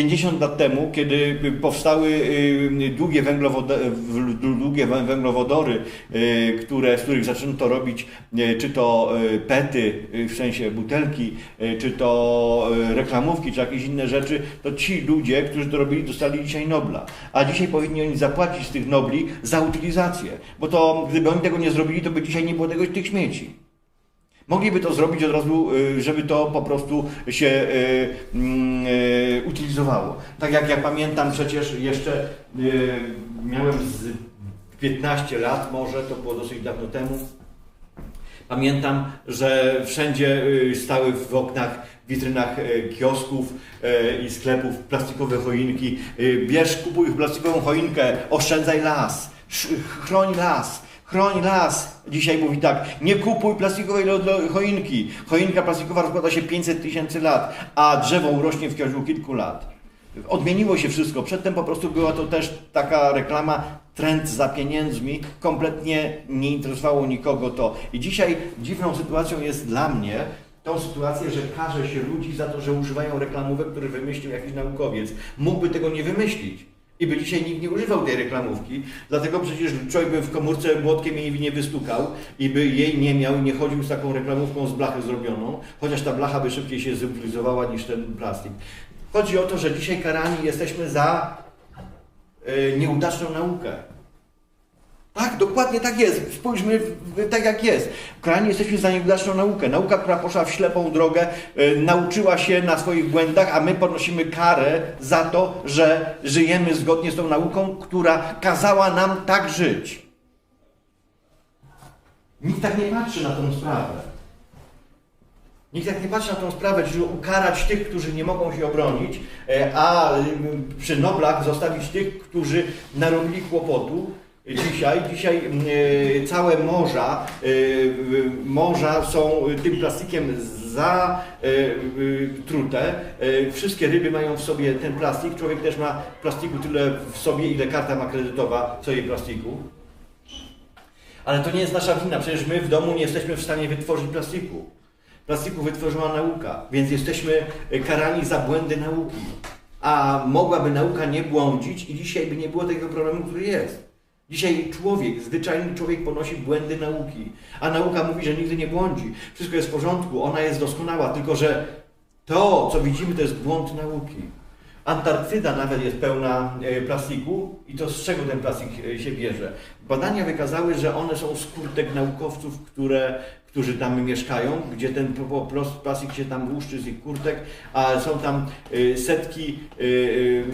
50 lat temu, kiedy powstały y, długie, węglowode, w- długie wę- węglowodory, y, które, z których zaczęto robić y, czy to y, pety, y, w sensie butelki, y, czy to y, reklamówki, czy jakieś inne rzeczy, to ci ludzie, którzy to robili, dostali dzisiaj Nobla. A dzisiaj powinni oni zapłacić z tych Nobli za utylizację. Bo to gdyby oni tego nie zrobili, to by dzisiaj nie było tego, tych śmieci. Mogliby to zrobić od razu, y, żeby to po prostu się y, mm, y, utylizowało. Tak jak ja pamiętam przecież jeszcze miałem z 15 lat może, to było dosyć dawno temu. Pamiętam, że wszędzie stały w oknach, witrynach kiosków i sklepów plastikowe choinki. Bierz, kupuj plastikową choinkę, oszczędzaj las, chroń las. Chroń las. Dzisiaj mówi tak, nie kupuj plastikowej choinki. Choinka plastikowa rozkłada się 500 tysięcy lat, a drzewo urośnie w ciągu kilku lat. Odmieniło się wszystko. Przedtem po prostu była to też taka reklama, trend za pieniędzmi. Kompletnie nie interesowało nikogo to. I dzisiaj dziwną sytuacją jest dla mnie tą sytuację, że karze się ludzi za to, że używają reklamówek, które wymyślił jakiś naukowiec. Mógłby tego nie wymyślić. I by dzisiaj nikt nie używał tej reklamówki, dlatego przecież człowiek by w komórce młotkiem jej nie wystukał i by jej nie miał i nie chodził z taką reklamówką z blachy zrobioną, chociaż ta blacha by szybciej się zutylizowała niż ten plastik. Chodzi o to, że dzisiaj karani jesteśmy za y, nieudaczną naukę. Tak, dokładnie tak jest. Spójrzmy tak jak jest. Karani jesteśmy za nieudaczną naukę. Nauka, która poszła w ślepą drogę, y, nauczyła się na swoich błędach, a my ponosimy karę za to, że żyjemy zgodnie z tą nauką, która kazała nam tak żyć. Nikt tak nie patrzy na tą sprawę. Nikt tak nie patrzy na tą sprawę, czyli ukarać tych, którzy nie mogą się obronić, e, a przy Noblach zostawić tych, którzy narobili kłopotu. Dzisiaj, dzisiaj y, całe morza, y, morza są tym plastikiem zatrute. Y, Wszystkie ryby mają w sobie ten plastik. Człowiek też ma plastiku tyle w sobie, ile karta ma kredytowa co jej plastiku. Ale to nie jest nasza wina, przecież my w domu nie jesteśmy w stanie wytworzyć plastiku. Plastiku wytworzyła nauka, więc jesteśmy e, karani za błędy nauki. A mogłaby nauka nie błądzić i dzisiaj by nie było tego problemu, który jest. Dzisiaj człowiek, zwyczajny człowiek ponosi błędy nauki, a nauka mówi, że nigdy nie błądzi. Wszystko jest w porządku, ona jest doskonała, tylko że to, co widzimy, to jest błąd nauki. Antarktyda nawet jest pełna e, plastiku i to z czego ten plastik e, się bierze? Badania wykazały, że one są skutek naukowców, które, którzy tam mieszkają, gdzie ten po- plastik się tam łuszczy z ich kurtek, a są tam e, setki, e, e,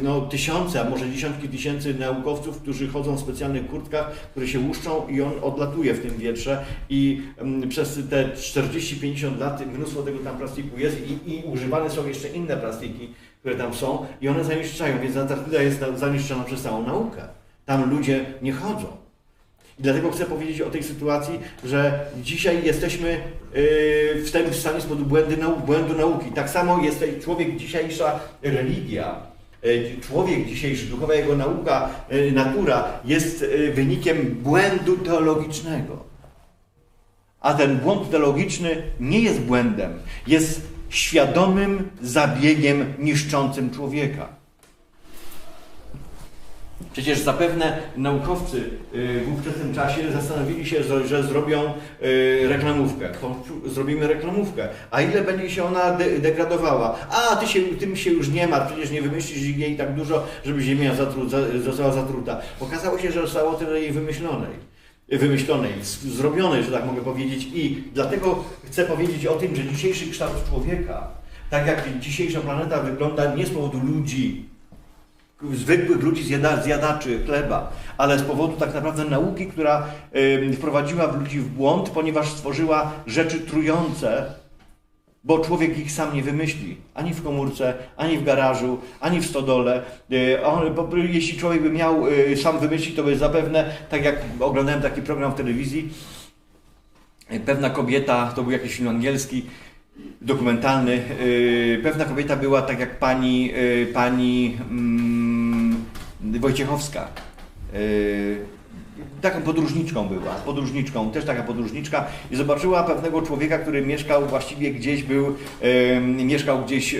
no tysiące, a może dziesiątki tysięcy naukowców, którzy chodzą w specjalnych kurtkach, które się łuszczą i on odlatuje w tym wietrze i mm, przez te 40-50 lat mnóstwo tego tam plastiku jest i, i używane są jeszcze inne plastiki, które tam są i one zanieczyszczają, więc Antarktyda jest na- zanieczyszczona przez całą naukę. Tam ludzie nie chodzą. I dlatego chcę powiedzieć o tej sytuacji, że dzisiaj jesteśmy yy, w tym stanie z powodu nau błędu nauki. Tak samo jest człowiek dzisiejsza religia, yy, człowiek dzisiejszy, duchowa jego nauka, yy, natura jest wynikiem błędu teologicznego. A ten błąd teologiczny nie jest błędem, jest świadomym zabiegiem niszczącym człowieka. Przecież zapewne naukowcy y, w ówczesnym czasie zastanowili się, że, zrobią y, reklamówkę. Zrobimy reklamówkę. A ile będzie się ona de degradowała? A, ty się, tym się już nie ma, przecież nie wymyślisz jej tak dużo, żeby ziemia zatru za została zatruta. Okazało się, że zostało tyle jej wymyślonej wymyślonej, zrobionej, że tak mogę powiedzieć. I dlatego chcę powiedzieć o tym, że dzisiejszy kształt człowieka, tak jak dzisiejsza planeta wygląda nie z powodu ludzi, zwykłych ludzi zjada, zjadaczy chleba, ale z powodu tak naprawdę nauki, która wprowadziła ludzi w błąd, ponieważ stworzyła rzeczy trujące, bo człowiek ich sam nie wymyśli. Ani w komórce, ani w garażu, ani w stodole. Bo, jeśli człowiek by miał y, sam wymyślić, to by zapewne, tak jak oglądałem taki program w telewizji, y, pewna kobieta, to był jakiś film angielski, dokumentalny, pewna kobieta była tak jak pani, pani mm, Wojciechowska. Y, taką podróżniczką była, podróżniczką, też taka podróżniczka i zobaczyła pewnego człowieka, który mieszkał właściwie gdzieś był, e, mieszkał gdzieś e,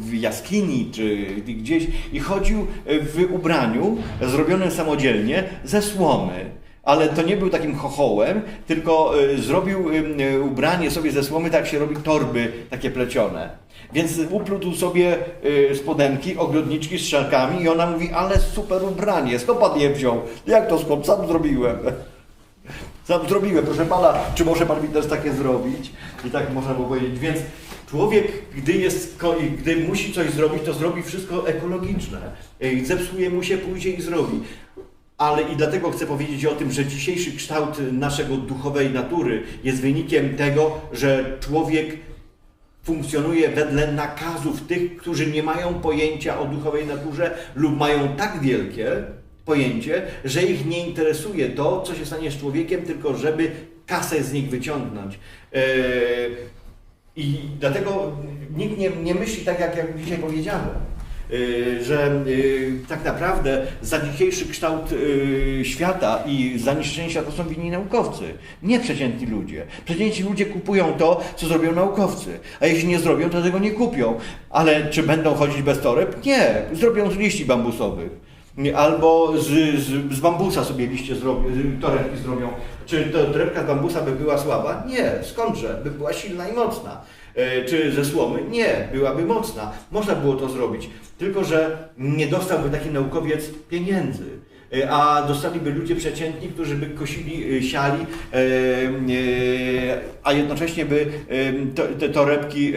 w jaskini czy gdzieś i chodził w ubraniu zrobionym samodzielnie ze słomy. Ale to nie był takim chochołem, tylko e, zrobił e, ubranie sobie ze słomy, tak się robi torby takie plecione. Więc uplótł sobie y, spodenki, ogrodniczki z szalkami i ona mówi, ale super ubranie, skąd pan je wziął? Jak to skąd? Sam zrobiłem. Sam zrobiłem, proszę pana, czy może pan mi też takie zrobić? I tak można było powiedzieć. Więc człowiek, gdy, jest, gdy musi coś zrobić, to zrobi wszystko ekologiczne. Y, Zepsuje mu się, pójdzie i zrobi. Ale i dlatego chcę powiedzieć o tym, że dzisiejszy kształt naszego duchowej natury jest wynikiem tego, że człowiek funkcjonuje wedle nakazów tych, którzy nie mają pojęcia o duchowej naturze lub mają tak wielkie pojęcie, że ich nie interesuje to, co się stanie z człowiekiem, tylko żeby kasę z nich wyciągnąć. Eee, I dlatego nikt nie, nie myśli tak, jak, jak dzisiaj powiedziałem. Yy, że yy, tak naprawdę za dzisiejszy kształt yy, świata i za niszczenie świata są winni naukowcy, nie przeciętni ludzie. Przeciętni ludzie kupują to, co zrobią naukowcy, a jeśli nie zrobią, to tego nie kupią. Ale czy będą chodzić bez toreb? Nie, zrobią z liści bambusowych. Albo z, z, z bambusa sobie liście zrobią, torebki zrobią. Czy to torebka z bambusa by była słaba? Nie, skądże? By była silna i mocna. E, Czy ze słomy? Nie, byłaby mocna. Można było to zrobić. Tylko, że nie dostałby taki naukowiec pieniędzy. E, A dostaliby ludzie przeciętni, którzy by kosili, e, siali, a jednocześnie by te torebki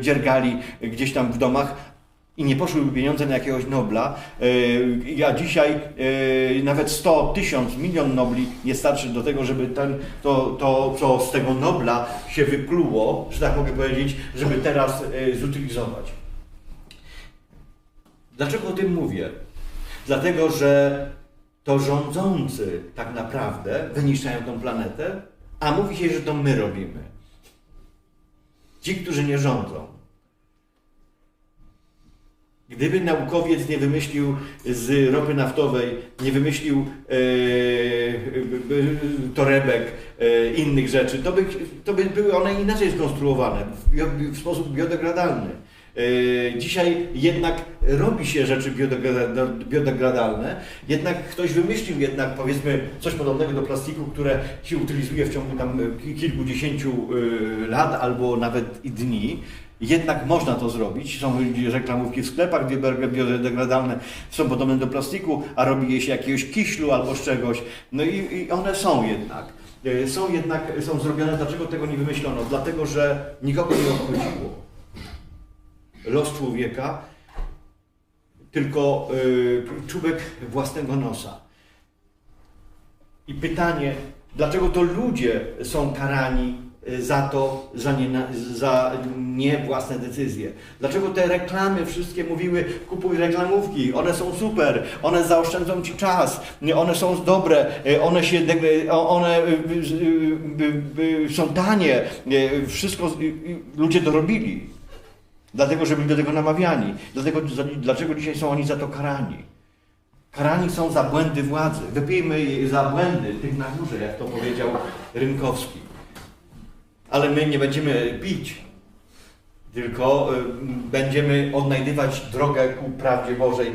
dziergali gdzieś tam w domach, i nie poszłyby pieniądze na jakiegoś Nobla, yy, a dzisiaj yy, nawet 100, 1000, milion Nobli nie starczy do tego, żeby ten, to, to, co z tego Nobla się wykluło, że tak mogę powiedzieć, żeby teraz yy, zutylizować. Dlaczego o tym mówię? Dlatego, że to rządzący tak naprawdę wyniszczają tą planetę, a mówi się, że to my robimy. Ci, którzy nie rządzą. Gdyby naukowiec nie wymyślił z ropy naftowej, nie wymyślił e, e, e, torebek, e, innych rzeczy, to by, to by były one inaczej skonstruowane, w, w sposób biodegradalny. E, Dzisiaj jednak robi się rzeczy biodegrada- biodegradalne, jednak ktoś wymyślił jednak powiedzmy coś podobnego do plastiku, które się utylizuje w ciągu tam ki- kilkudziesięciu e, lat albo nawet i dni. Jednak można to zrobić. Są reklamówki w sklepach biodegradalne, są podobne do plastiku, a robi je się jakiegoś kiślu albo z czegoś. No i, i one są jednak. Są jednak, są zrobione. Dlaczego tego nie wymyślono? Dlatego, że nikogo nie obchodziło los człowieka, tylko y, czubek własnego nosa. I pytanie, dlaczego to ludzie są karani y, za to, za nie, za nie własne decyzje? Dlaczego te reklamy wszystkie mówiły, kupuj reklamówki, one są super, one zaoszczędzą ci czas, one są dobre, y, one się, one są tanie, wszystko ludzie dorobili. Dlatego, że byli do tego namawiani. Dlatego, dlaczego dzisiaj są oni za to karani? Karani są za błędy władzy. Wypijmy za błędy tych na górze, jak to powiedział Rynkowski. Ale my nie będziemy pić, tylko y, będziemy odnajdywać drogę ku prawdzie Bożej